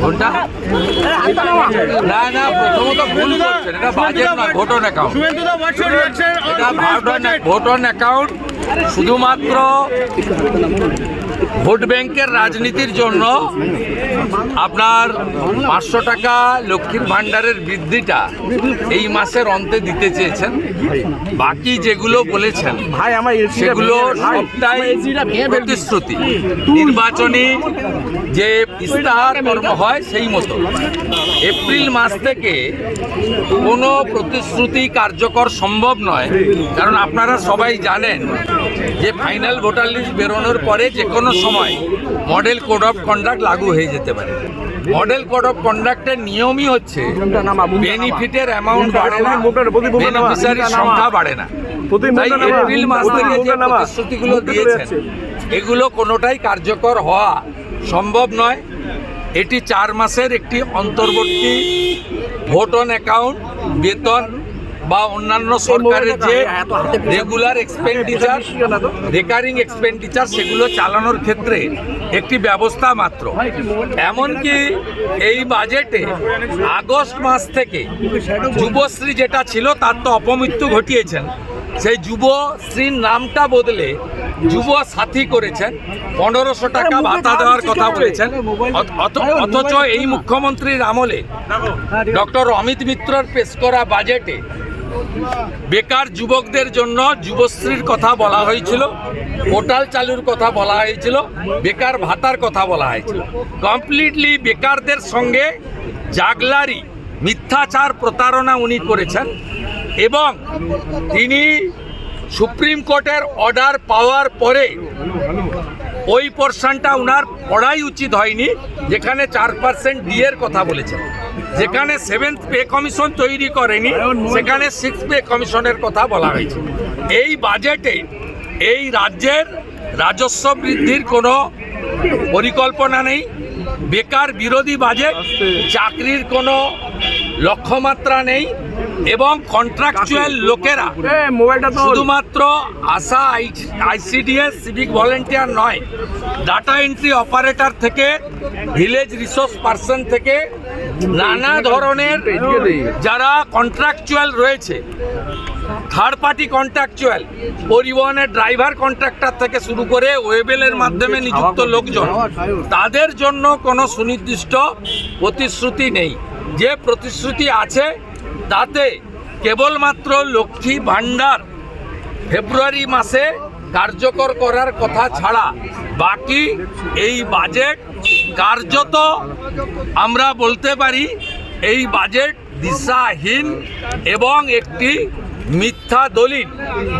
কোনটা না না প্রথমত ভুল করছেন। এটা বাজেট নয় ভোট অন অ্যাকাউন্ট এটা অ্যাকাউন্ট শুধুমাত্র ভোট ব্যাংকের রাজনীতির জন্য আপনার পাঁচশো টাকা লক্ষ্মীর ভাণ্ডারের বৃদ্ধিটা এই মাসের অন্তে দিতে চেয়েছেন। বাকি যেগুলো বলেছেন ভাই আমার সেগুলো সবটাই প্রতিশ্রুতি। নির্বাচনী যে ইস্তাহার কর্ম হয় সেই মতো। এপ্রিল মাস থেকে কোনো প্রতিশ্রুতি কার্যকর সম্ভব নয়। কারণ আপনারা সবাই জানেন যে ফাইনাল ভোটার লিস্ট বেরোনোর পরে যে কোনো সময় মডেল কোড অফ কন্ডাক্ট লাগু হয়ে যেতে পারে। মডেল কোড অফ কন্ডাক্টের নিয়মই হচ্ছে বেনিফিটের অ্যামাউন্ট বাড়ে না বেনিফিশিয়ারির সংখ্যা বাড়ে না। তাই এপ্রিল মাস থেকে যে প্রতিশ্রুতিগুলো দিয়েছেন এগুলো কোনোটাই কার্যকর হওয়া সম্ভব নয়। এটি চার মাসের একটি অন্তর্বর্তী ভোট অন অ্যাকাউন্ট বেতন বা অন্যান্য সরকারের যে রেগুলার এক্সপেন্ডিচার রেকারিং এক্সপেন্ডিচার সেগুলো চালানোর ক্ষেত্রে একটি ব্যবস্থা মাত্র। এমনকি এই বাজেটে আগস্ট মাস থেকে যুবশ্রী যেটা ছিল তার তো অপমৃত্যু ঘটিয়েছেন। সেই যুবশ্রীর নামটা বদলে যুব সাথী করেছেন। পনেরোশো টাকা ভাতা দেওয়ার কথা বলেছেন। অথ- অথ- অথচ এই মুখ্যমন্ত্রীর আমলে ডক্টর অমিত মিত্রর পেশ করা বাজেটে বেকার যুবকদের জন্য যুবশ্রীর কথা বলা হয়েছিল পোর্টাল চালুর কথা বলা হয়েছিল, বেকার ভাতার কথা বলা হয়েছিল। কমপ্লিটলি বেকারদের সঙ্গে জাগলারি, মিথ্যাচার প্রতারণা উনি করেছেন এবং তিনি সুপ্রিম কোর্টের অর্ডার পাওয়ার পরে ওই পোর্শনটা ওনার পড়াই উচিত হয়নি, যেখানে চার পার্সেন্ট ডিএর কথা বলেছেন। যেখানে সেভেন্থ পে কমিশন তৈরি করেনি, সেখানে সিক্স পে কমিশনের কথা বলা হয়েছে। এই বাজেটে এই রাজ্যের রাজস্ব বৃদ্ধির কোনো পরিকল্পনা নেই। বেকার বিরোধী বাজেট চাকরির কোনো লক্ষ্যমাত্রা নেই এবং কন্ট্রাকচুয়াল লোকেরা শুধুমাত্র আশা আইসিডিএস সিভিক ভলেন্টিয়ার নয় ডাটা এন্ট্রি অপারেটর থেকে ভিলেজ রিসোর্স পার্সন থেকে নানা ধরনের যারা কন্ট্রাকচুয়াল রয়েছে থার্ড পার্টি কন্ট্রাকচুয়াল পরিবহনের ড্রাইভার কন্ট্রাক্টর থেকে শুরু করে ওয়েবেলের মাধ্যমে নিযুক্ত লোকজন, তাদের জন্য কোনো সুনির্দিষ্ট প্রতিশ্রুতি নেই। যে প্রতিশ্রুতি আছে, তাতে কেবলমাত্র লক্ষ্মী ভাণ্ডার ফেব্রুয়ারি মাসে কার্যকর করার কথা ছাড়া বাকি এই বাজেট কার্যত আমরা বলতে পারি এই বাজেট দিশাহীন এবং একটি মিথ্যা দলিল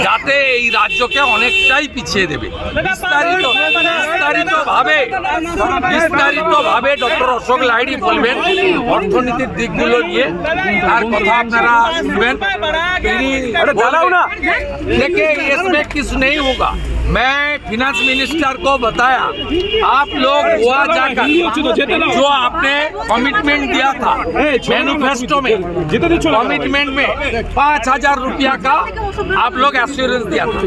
যাতে এই রাজ্যকে অনেকটাই পিছিয়ে দেবে বিস্তারিত বিস্তারিত ভাবে বিস্তারিত ভাবে ডক্টর অশোক লাহিড়ী বলবেন অর্থনীতির দিকগুলো নিয়ে তার কথা আপনারা শুনবেন তিনি বলবেন। देखिए इसमें किस नहीं होगा मैं फिनेंस मिनिस्टर को बताया आप लोग गोवा जाकर जो आपने कमिटमेंट दिया था मैनिफेस्टो में कमिटमेंट में पाँच हजार रुपया का आप लोग एश्योरेंस दिया था।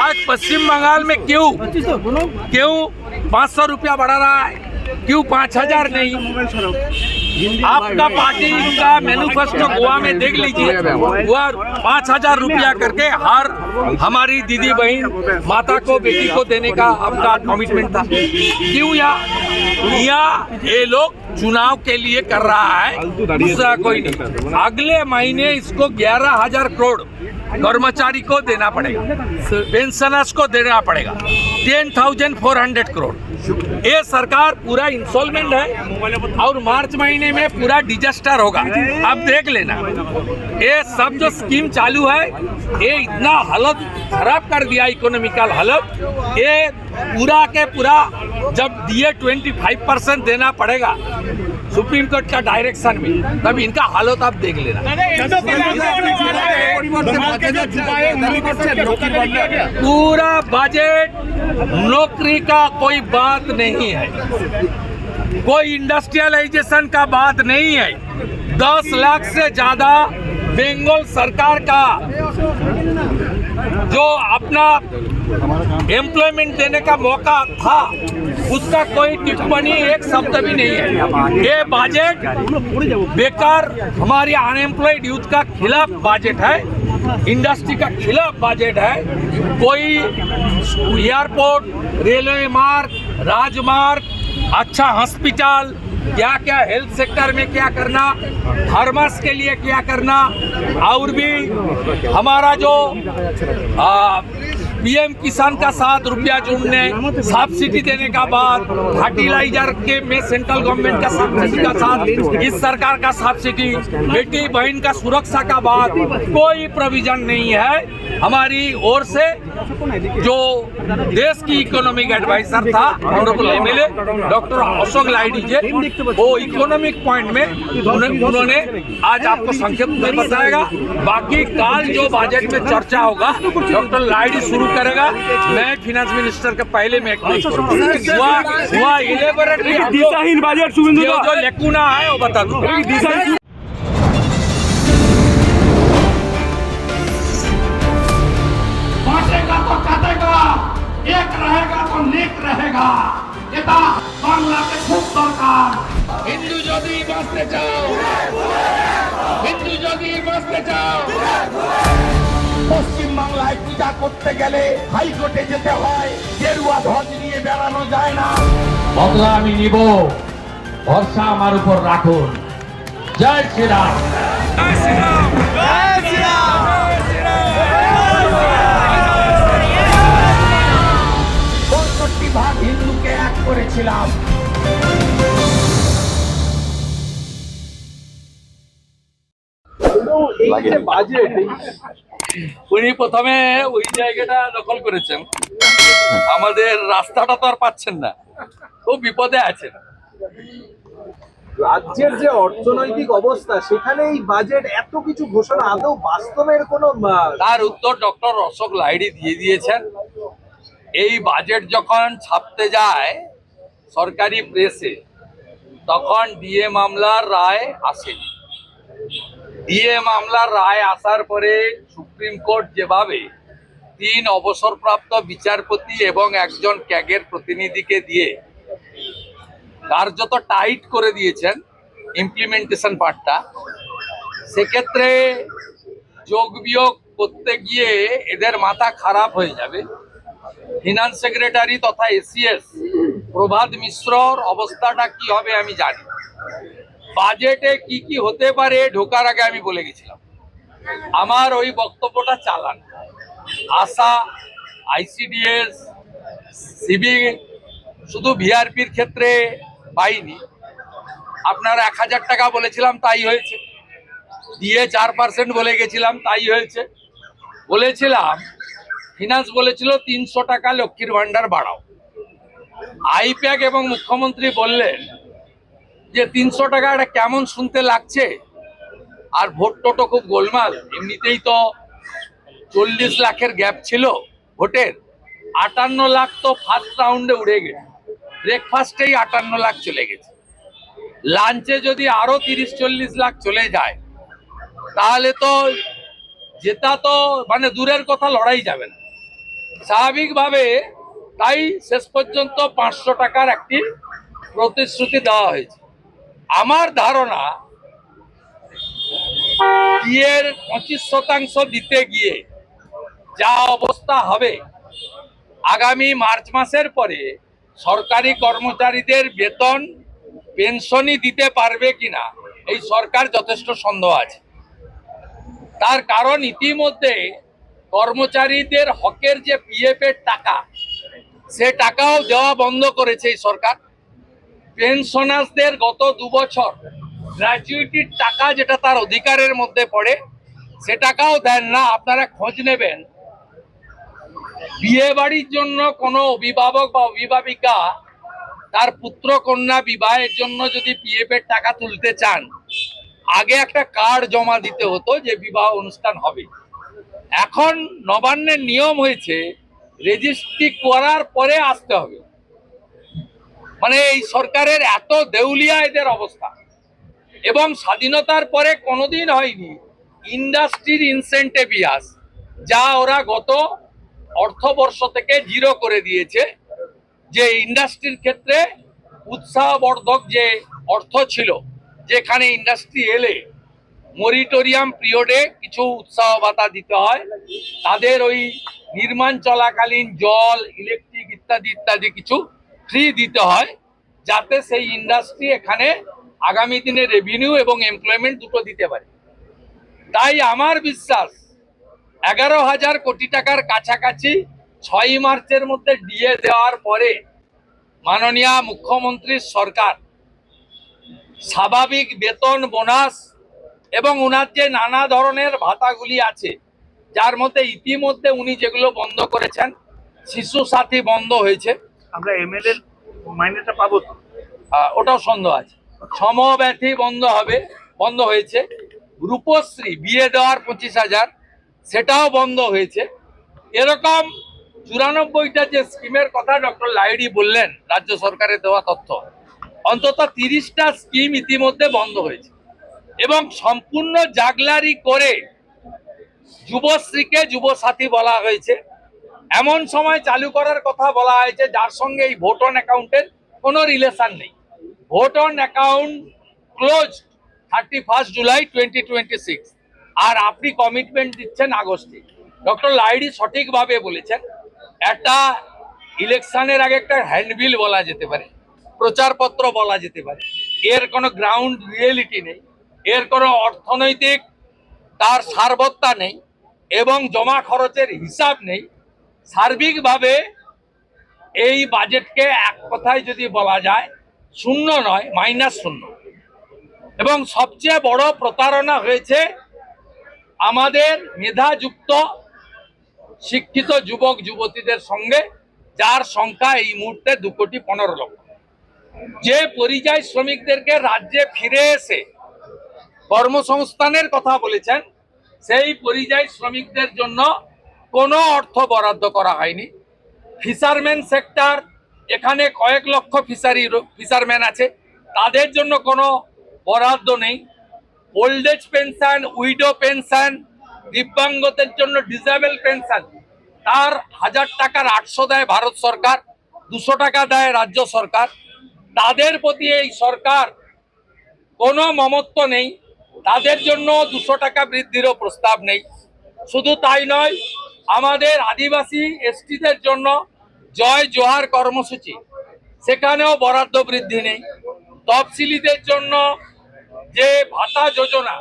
आज पश्चिम बंगाल में क्यों? क्यों पाँच सौ रुपया बढ़ा रहा है? क्यों पाँच हज़ार नहीं? आपका पार्टी का मैनिफेस्टो गोवा में देख लीजिए वह पाँच हज़ार रुपया करके हर हमारी दीदी बहन माता को बेटी को देने का आपका कमिटमेंट था। क्यों यहाँ ये लोग चुनाव के लिए कर रहा है? दूसरा कोई नहीं। अगले महीने इसको ग्यारह हज़ार करोड़ कर्मचारी को देना पड़ेगा। पेंशनर्स को देना पड़ेगा। Ten thousand four hundred crore. ये सरकार पूरा इंस्टॉलमेंट है। और मार्च महीने में पूरा डिजास्टर होगा। अब देख लेना। ये सब जो स्कीम चालू है, ये इतना हालत खराब कर दिया इकोनॉमिकल हालत। ये पूरा के पूरा जब दिए 25 परसेंट देना पड़ेगा सुप्रीम कोर्ट का डायरेक्शन में, तब इनका हालत आप देख लेना। पूरा बजट नौकरी का कोई बात नहीं है। कोई इंडस्ट्रियलाइजेशन का बात नहीं है। दस लाख से ज़्यादा बंगाल सरकार का जो अपना एम्प्लॉयमेंट देने का मौका था, उसका कोई टिप्पणी एक शब्द भी नहीं है। ये बजट बेकार हमारी अनएम्प्लॉयड यूथ का खिलाफ बजट है इंडस्ट्री का खिलाफ बजट है। कोई एयरपोर्ट रेलवे मार्ग राजमार्ग अच्छा हॉस्पिटल क्या क्या हेल्थ सेक्टर में क्या करना फार्मर्स के लिए क्या करना, और भी हमारा जो पीएम किसान का सात रुपया जोड़ने सब्सिडी देने का बाद फर्टिलाइज़र के में सेंट्रल गवर्नमेंट का सब्सिडी का साथ, इस सरकार का सब्सिडी बेटी बहन का सुरक्षा का बाद कोई प्रोविज़न नहीं है। हमारी ओर से जो देश की इकोनॉमिक एडवाइजर था honourable MLA doctor Ashok Lahiri ji वो इकोनॉमिक पॉइंट में उन्होंने आज आपको संक्षिप्त में बताएगा। बाकी काल जो बजट में चर्चा होगा डॉक्टर लाइडी शुरू करेगा। मैं फिनेंस मिनिस्टर के पहले में हुआ हुआ जो लेकुना है वो बता दूँगा করতে গেলে হাইকোর্টে যেতে হয়। গেরুয়া ধ্বজ নিয়ে বেড়ানো যায় না। বদলা আমি নিব। ভরসা আমার উপর রাখুন। জয় শ্রীরাম। পঁয়ষট্টি ভাগ হিন্দুকে এক করেছিলাম। উনি প্রথমে ওই জায়গাটা দখল করেছেন। আমাদের রাস্তাটা তো আর পাচ্ছেন না। খুব বিপদে আছেন। রাজ্যের যে অর্থনৈতিক অবস্থা সেখানে এই বাজেট এত কিছু ঘোষণা আদৌ বাস্তবের কোনো তার উত্তর ডক্টর অশোক লাহিড়ী দিয়ে দিয়েছেন। এই বাজেট যখন ছাপতে যায় সরকারি প্রেসে তখন ডিএ মামলার রায় আসেনি। ডিএ মামলার রায় আসার পরে সুপ্রিম কোর্ট যেভাবে তিন অবসরপ্রাপ্ত বিচারপতি এবং একজন ক্যাগের প্রতিনিধিকে দিয়ে কার্যত টাইট করে দিয়েছেন ইমপ্লিমেন্টেশন পার্টটা সেক্ষেত্রে যোগ বিয়োগ করতে গিয়ে এদের মাথা খারাপ হয়ে যাবে। ফিনান্স সেক্রেটারি তথা এসিএস প্রভাত মিশ্রর অবস্থাটা কি হবে আমি জানি। বাজেটে কি কি হতে পারে ঢোকার আগে আমি বলে গেছিলাম। আমার ওই বক্তব্যটা চালান। আশা, আইসিডিএস সিভিক শুধু ভিআরপির ক্ষেত্রে পাইনি। আপনার এক হাজার টাকা বলেছিলাম, তাই হয়েছে। দিয়ে চার পার্সেন্ট বলে গেছিলাম, তাই হয়েছে। বলেছিলাম, ফিনান্স বলেছিল তিনশো টাকা লক্ষ্মীর ভান্ডার বাড়াও। আইপ্যাক এবং মুখ্যমন্ত্রী বললেন যে, তিনশো টাকা এটা কেমন শুনতে লাগছে? আর ভোট টোটো খুব গোলমাল। এমনিতেই তো চল্লিশ লাখের গ্যাপ ছিল ভোটের। আটান্ন লাখ তো ফার্স্ট রাউন্ডে উড়ে গেছে। ব্রেকফাস্টেই আটান্ন লাখ চলে গেছে। লাঞ্চে যদি আরও তিরিশ, চল্লিশ লাখ চলে যায়, তাহলে তো যেটা তো মানে দূরের কথা লড়াই যাবে না। স্বাভাবিকভাবে তাই শেষ পর্যন্ত পাঁচশো টাকার একটি প্রতিশ্রুতি দেওয়া হয়েছে। আমার ধারণা বিয়ের পঁচিশ শতাংশ দিতে গিয়ে যা অবস্থা হবে, আগামী মার্চ মাসের পরে সরকারি কর্মচারীদের বেতন, পেনশনই দিতে পারবে কিনা, এই সরকার যথেষ্ট সন্দেহ আছে। তার কারণ ইতিমধ্যে কর্মচারীদের হকের যে পিএফ এর টাকা, সে টাকাও দেওয়া বন্ধ করেছে এই সরকার। পেনশনার্সদের গত দু বছর গ্র্যাচুইটির টাকা যেটা তার অধিকারের মধ্যে পড়ে, সে টাকাও দেন না, আপনারা খোঁজ নেবেন। বিয়ে বাড়ির জন্য কোনো অভিভাবক বা অভিভাবিকা তার পুত্র কন্যা বিবাহের জন্য যদি পিএফ এর টাকা তুলতে চান, আগে একটা কার্ড জমা দিতে হতো যে বিবাহ অনুষ্ঠান হবে। এখন নবান্নের নিয়ম হয়েছে, রেজিস্ট্রি করার পরে আসতে হবে। মানে এই সরকারের এত দেউলিয়া এদের অবস্থা। এবং স্বাধীনতার পরে কোনোদিন হয়নি। ইন্ডাস্ট্রির ইনসেন্টিভিয়াস যা ওরা গত অর্থবর্ষ থেকে জিরো করে দিয়েছে। যে ইন্ডাস্ট্রির ক্ষেত্রে উৎসাহবর্ধক যে অর্থ ছিল, যেখানে ইন্ডাস্ট্রি এলে মরিটোরিয়াম পিরিয়ডে কিছু উৎসাহ ভাতা দিতে হয়। তাদের ওই নির্মাণ চলাকালীন জল ইলেকট্রিক ইত্যাদি ইত্যাদি কিছু ফ্রি দিতে হয়, যাতে সেই ইন্ডাস্ট্রি এখানে আগামী দিনে রেভিনিউ এবং এমপ্লয়মেন্ট দুটো দিতে পারে। তাই আমার বিশ্বাস এগারো হাজার কোটি টাকার কাছাকাছি ছয় মার্চের মধ্যে ডিএ দেওয়ার পরে মাননীয় মুখ্যমন্ত্রীর সরকার স্বাভাবিক বেতন বোনাস এবং ওনার যে নানা ধরনের ভাতাগুলি আছে যার মধ্যে ইতিমধ্যে উনি যেগুলো বন্ধ করেছেন শিশু সাথী বন্ধ হয়েছে। আমরা এমএলএ মাইনেটা পাবো তো? ওটাও সন্দেহ আছে। সমব্যথী বন্ধ হবে, বন্ধ হয়েছে। রূপশ্রী বিয়ে দেওয়ার পঁচিশ হাজার, সেটাও বন্ধ হয়েছে। এরকম চুরানব্বইটা যে স্কিমের কথা ডক্টর লাইডি বললেন, রাজ্য সরকারের দেওয়া তথ্য, অন্তত তিরিশটা স্কিম ইতিমধ্যে বন্ধ হয়েছে। এবং সম্পূর্ণ জাগলারি করে যুবশ্রীকে যুবসাথী বলা হয়েছে। এমন সময় চালু করার কথা বলা হয়েছে, যার সঙ্গে এই ভোট অন অ্যাকাউন্টের কোনো রিলেশন নেই। Vote on account close thirty first July twenty twenty six আর আপনি কমিটমেন্ট দিচ্ছেন আগস্টে। ডক্টর লাইডি সঠিকভাবে বলেছেন, একটা ইলেকশনের আগে একটা হ্যান্ডবিল বলা যেতে পারে, প্রচারপত্র বলা যেতে পারে। এর কোনো গ্রাউন্ড রিয়েলিটি নেই, এর কোনো অর্থনৈতিক তার সারবত্তা নেই, এবং জমা খরচের হিসাব নেই। সার্বিকভাবে এই বাজেটকে এক কথায় যদি বলা যায় শূন্য নয় মাইনাস শূন্য। এবং সবচেয়ে বড় প্রতারণা হয়েছে আমাদের মেধাযুক্ত, শিক্ষিত যুবক, যুবতীদের সঙ্গে, যার সংখ্যা এই মুহূর্তে দু কোটি পনেরো লক্ষ। যে পরিযায়ী শ্রমিকদেরকে রাজ্যে ফিরে এসে কর্মসংস্থানের কথা বলেছেন, সেই পরিযায়ী শ্রমিকদের জন্য কোনো অর্থ বরাদ্দ করা হয়নি। ফিশারম্যান সেক্টর এখানে কয়েক লক্ষ ফিশারি ফিশারম্যান আছে। তাদের জন্য কোনো বরাদ্দ নেই। Old age pension widow pension দিব্যাঙ্গদের জন্য ডিসেবল পেনশন তার হাজার টাকার আটশো দেয় ভারত সরকার, দুশো টাকা দেয় রাজ্য সরকার। তাদের প্রতি এই সরকার কোনো মমত্ব নেই। তাদের জন্য দুশো টাকা বৃদ্ধিরও প্রস্তাব নেই। শুধু তাই নয়, আমাদের আদিবাসী এসটিদের জন্য জয় জোহার কর্মসূচি। সেখানেও বরাদ্দ বৃদ্ধি নেই। তফসিলিদের জন্য যে ভাতা যোজনা,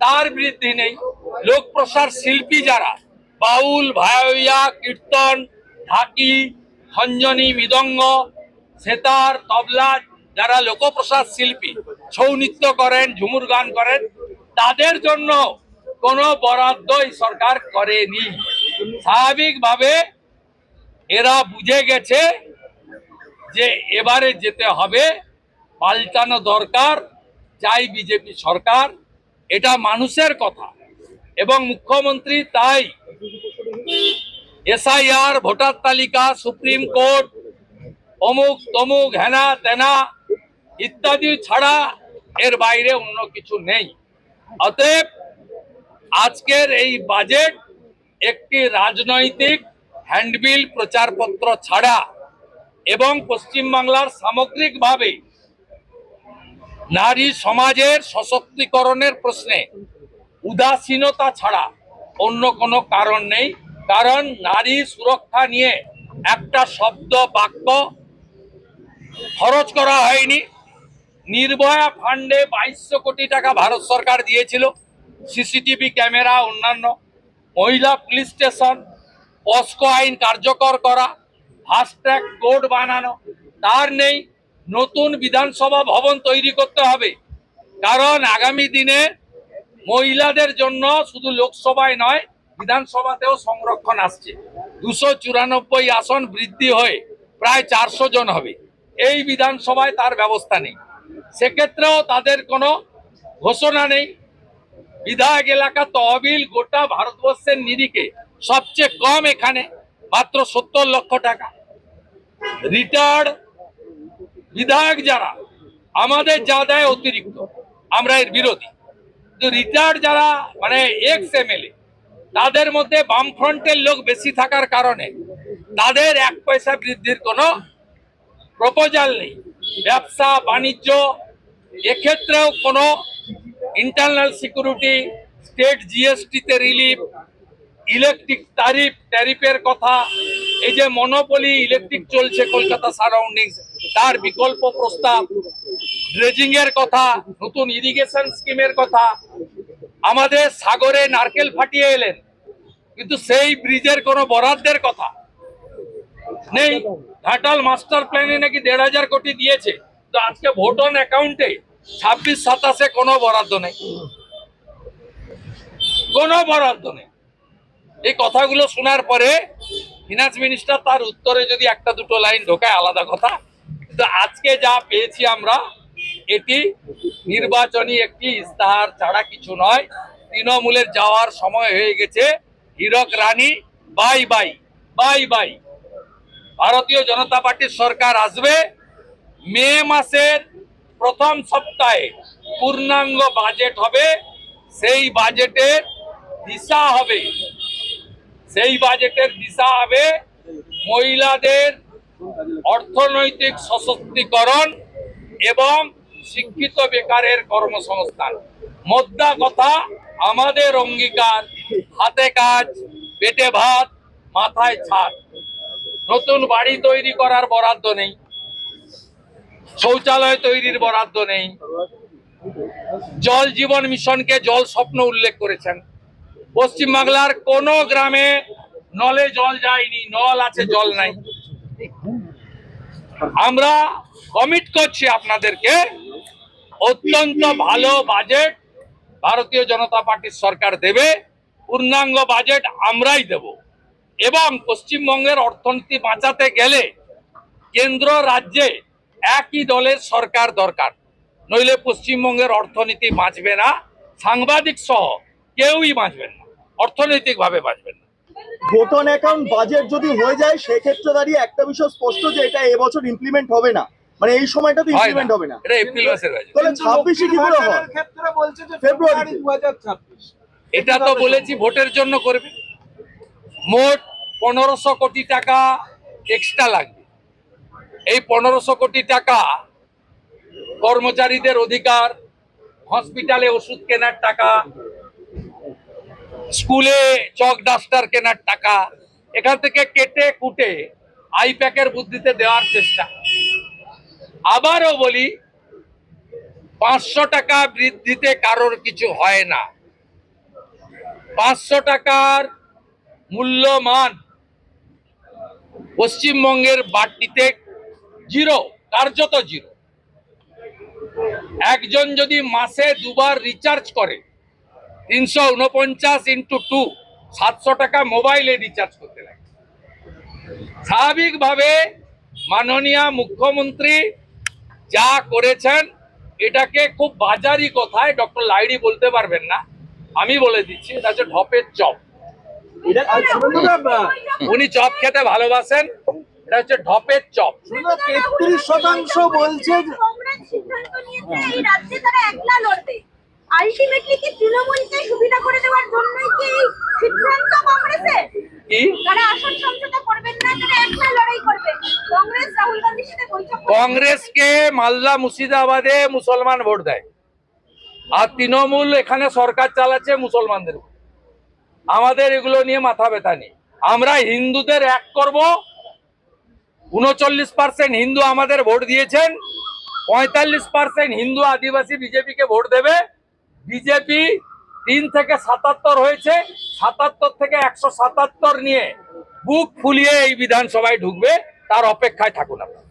তার বৃদ্ধি নেই। লোক প্রসার শিল্পী যারা, বাউল ভায়া কীর্তন, ঢাকি, খঞ্জনি, মৃদঙ্গ, সেতার, তবলা যারা লোকপ্রসাদ শিল্পী, ছৌ নৃত্য করেন, ঝুমুর গান করেন, তাদের জন্য কোনো বরাদ্দই সরকার করেনি। স্বাভাবিকভাবে এরা বুঝে গেছে যে এবারে যেতে হবে, পাল্টানো দরকার চাই বিজেপি সরকার, এটা মানুষের কথা। এবং মুখ্যমন্ত্রী তাই এসআইআর, ভোটার তালিকা, সুপ্রিম কোর্ট, অমুক তমুক, হেনা তেনা ইত্যাদি ছাড়া এর বাইরে অন্য কিছু নেই। অতএব আজকের এই বাজেট একটি রাজনৈতিক হ্যান্ডবিল প্রচারপত্র ছাড়া এবং পশ্চিমবাংলার সামগ্রিকভাবে নারী সমাজের সশক্তিকরণের প্রশ্নে উদাসীনতা ছাড়া অন্য কোনো কারণ নেই, কারণ নারী সুরক্ষা নিয়ে একটা শব্দ বাক্য খরচ করা হয়নি। নির্ভয়া ফান্ডে বাইশশো কোটি টাকা ভারত সরকার দিয়েছিল, সিসিটিভি ক্যামেরা অন্যান্য, মহিলা পুলিশ স্টেশন পস্কো আইন কার্যকর করা ফাস্ট্র্যাক কোর্ট বানানো, তার নেই, নতুন বিধানসভা ভবন তৈরি করতে হবে। কারণ আগামী দিনে মহিলাদের জন্য শুধু লোকসভায় নয়, বিধানসভাতেও সংরক্ষণ আসছে। দুশো চুরানব্বই আসন বৃদ্ধি হয়ে প্রায় চারশো জন হবে। এই বিধানসভায় তার ব্যবস্থা নেই। সেক্ষেত্রেও তাদের কোনো ঘোষণা নেই। বিধায়ক এলাকা তহবিল গোটা ভারতবর্ষের নিরিখে সবচেয়ে কম এখানে মাত্র সত্তর লক্ষ টাকা। রিটায়ার্ড বিধায়ক যারা, আমাদের যা দেয় অতিরিক্ত, আমরা এর বিরোধী। রিটায়ার্ড যারা মানে এক্স এমএলএ তাদের মধ্যে বামফ্রন্টের লোক বেশি থাকার কারণে তাদের এক পয়সা বৃদ্ধির কোনো প্রপোজাল নেই। ব্যবসা, বাণিজ্য, এক্ষেত্রেও কোনো ইন্টারনাল সিকিউরিটি স্টেট জিএসটিতে রিলিফ ইলেকট্রিক ট্যারিফ ট্যারিফের কথা, এই যে মনোপলি ইলেকট্রিক চলছে কলকাতা সারাউন্ডিংস তার বিকল্প প্রস্তাব ড্রেজিং এর কথা, নতুন ইরিগেশন স্কিমের কথা, আমাদের সাগরে নারকেল ফাটিয়ে এলেন, কিন্তু সেই ব্রিজের কোনো বরাদ্দের কথা নেই। ঘাটাল মাস্টার প্ল্যানে নাকি দেড় হাজার কোটি দিয়েছে তো আজকে ভোট অন অ্যাকাউন্টে ছাব্বিশ সাতাশে কোনো বরাদ্দ নেই। কোনো বরাদ্দ নেই। এই কথাগুলো শোনার পরে ফিনান্স মিনিস্টার তার উত্তরে যদি একটা দুটো লাইন ঢোকায়, আলাদা কথা। কিন্তু আজকে যা পেয়েছি আমরা, এটি নির্বাচনী একটি ইস্তাহার ছাড়া কিছু নয়। তৃণমূলের যাওয়ার সময় হয়ে গেছে। Hirak Rani bye bye bye bye ভারতীয় জনতা পার্টির সরকার আসবে মে মাসের প্রথম সপ্তাহে। পূর্ণাঙ্গ বাজেট হবে। সেই বাজেটের দিশা হবে। সেই বাজেটের দিশা হবে মহিলাদের অর্থনৈতিক সশক্তিকরণ এবং শিক্ষিত বেকারের কর্মসংস্থান। মোদ্দা কথা, আমাদের অঙ্গীকার, হাতে কাজ, পেটে ভাত, মাথায় ছাদ। নতুন বাড়ি তৈরি করার বরাদ্দ নেই। শৌচালয় তৈরির বরাদ্দ নেই। জল জীবন মিশনকে জল স্বপ্ন উল্লেখ করেছেন। পশ্চিমবাংলার কোন গ্রামে নলে জল যায়নি, নল আছে, জল নাই। আমরা কমিট করছি আপনাদেরকে, অত্যন্ত ভালো বাজেট ভারতীয় জনতা পার্টির সরকার দেবে, পূর্ণাঙ্গ বাজেট আমরাই দেব। এবং পশ্চিমবঙ্গের অর্থনীতি বাঁচাতে গেলে কেন্দ্র রাজ্যে একই দলের সরকার দরকার। নইলে পশ্চিমবঙ্গের অর্থনীতি বাঁচবে না। সাংবাদিক সহ কেউই বাঁচবেন না অর্থনৈতিকভাবে বাঁচবেন না। ভোট অন অ্যাকাউন্ট বাজেট যদি হয়ে যায় সেক্ষেত্রে দাঁড়িয়ে একটা বিষয় স্পষ্ট যে এটা এবছর ইমপ্লিমেন্ট হবে না। মানে এই সময়টা তো ইমপ্লিমেন্ট হবে না। এটা এপ্রিল মাসের বাজেট তাহলে ছাব্বিশে কি করে হয়? ক্ষেত্রে বলছে যে ফেব্রুয়ারি দু হাজার ছাব্বিশ। এটা তো বলেছি ভোটের জন্য করবে। মোট পনেরোশো কোটি টাকা এক্সট্রা লাগবে। এই পনেরোশো কোটি টাকা কর্মচারীদের অধিকার হসপিটালে ওষুধ কেনার টাকা স্কুলে চক ডাস্টার কেনার টাকা, এখান থেকে কেটে কুটে আইপ্যাকের বুদ্ধিতে দেওয়ার চেষ্টা। আবারও বলি, পাঁচশো টাকা বৃদ্ধিতে কারোর কিছু হয় না। পাঁচশো টাকার মূল্যমান পশ্চিমবঙ্গের বাড়তিতে জিরো, কার্যত জিরো। একজন যদি মাসে দুবার রিচার্জ করে তিনশো উনপঞ্চাশ ইন্টু টু সাতশো টাকা মোবাইলে রিচার্জ করতে লাগে। স্বাভাবিকভাবে মাননীয় মুখ্যমন্ত্রী যা করেছেন এটাকে খুব বাজারি কথায় ডক্টর লাইডি বলতে পারবেন না। আমি বলে দিচ্ছি এটা হচ্ছে ঢপের চপ। এটা উনি চপ খেতে ভালোবাসেন এটা হচ্ছে ঢপের চপ। তেত্রিশ শতাংশ বলছে কংগ্রেস আলটিমেটলি কি তৃণমূলকে সুবিধা করে দেওয়ার জন্যই কি এই সিদ্ধান্ত কংগ্রেসের? তারা আসন সমঝোতা করবেন না তারা একলা লড়াই করবে কংগ্রেস রাহুল গান্ধীর সাথে বৈঠক কংগ্রেসকে মালদা মুর্শিদাবাদে মুসলমান ভোট দেয়। আর তৃণমূল এখানে সরকার চালাচ্ছে মুসলমানদের আমাদের এগুলো নিয়ে মাথা ব্যথা নেই। আমরা হিন্দুদের এক করব। উনচল্লিশ পার্সেন্ট হিন্দু আমাদের ভোট দিয়েছেন। পঁয়তাল্লিশ পার্সেন্ট হিন্দু আদিবাসী বিজেপিকে ভোট দেবে। বিজেপি তিন থেকে সাতাত্তর হয়েছে, সাতাত্তর থেকে একশো সাতাত্তর নিয়ে বুক ফুলিয়ে এই বিধানসভায় ঢুকবে, তার অপেক্ষায় থাকুন আপনারা।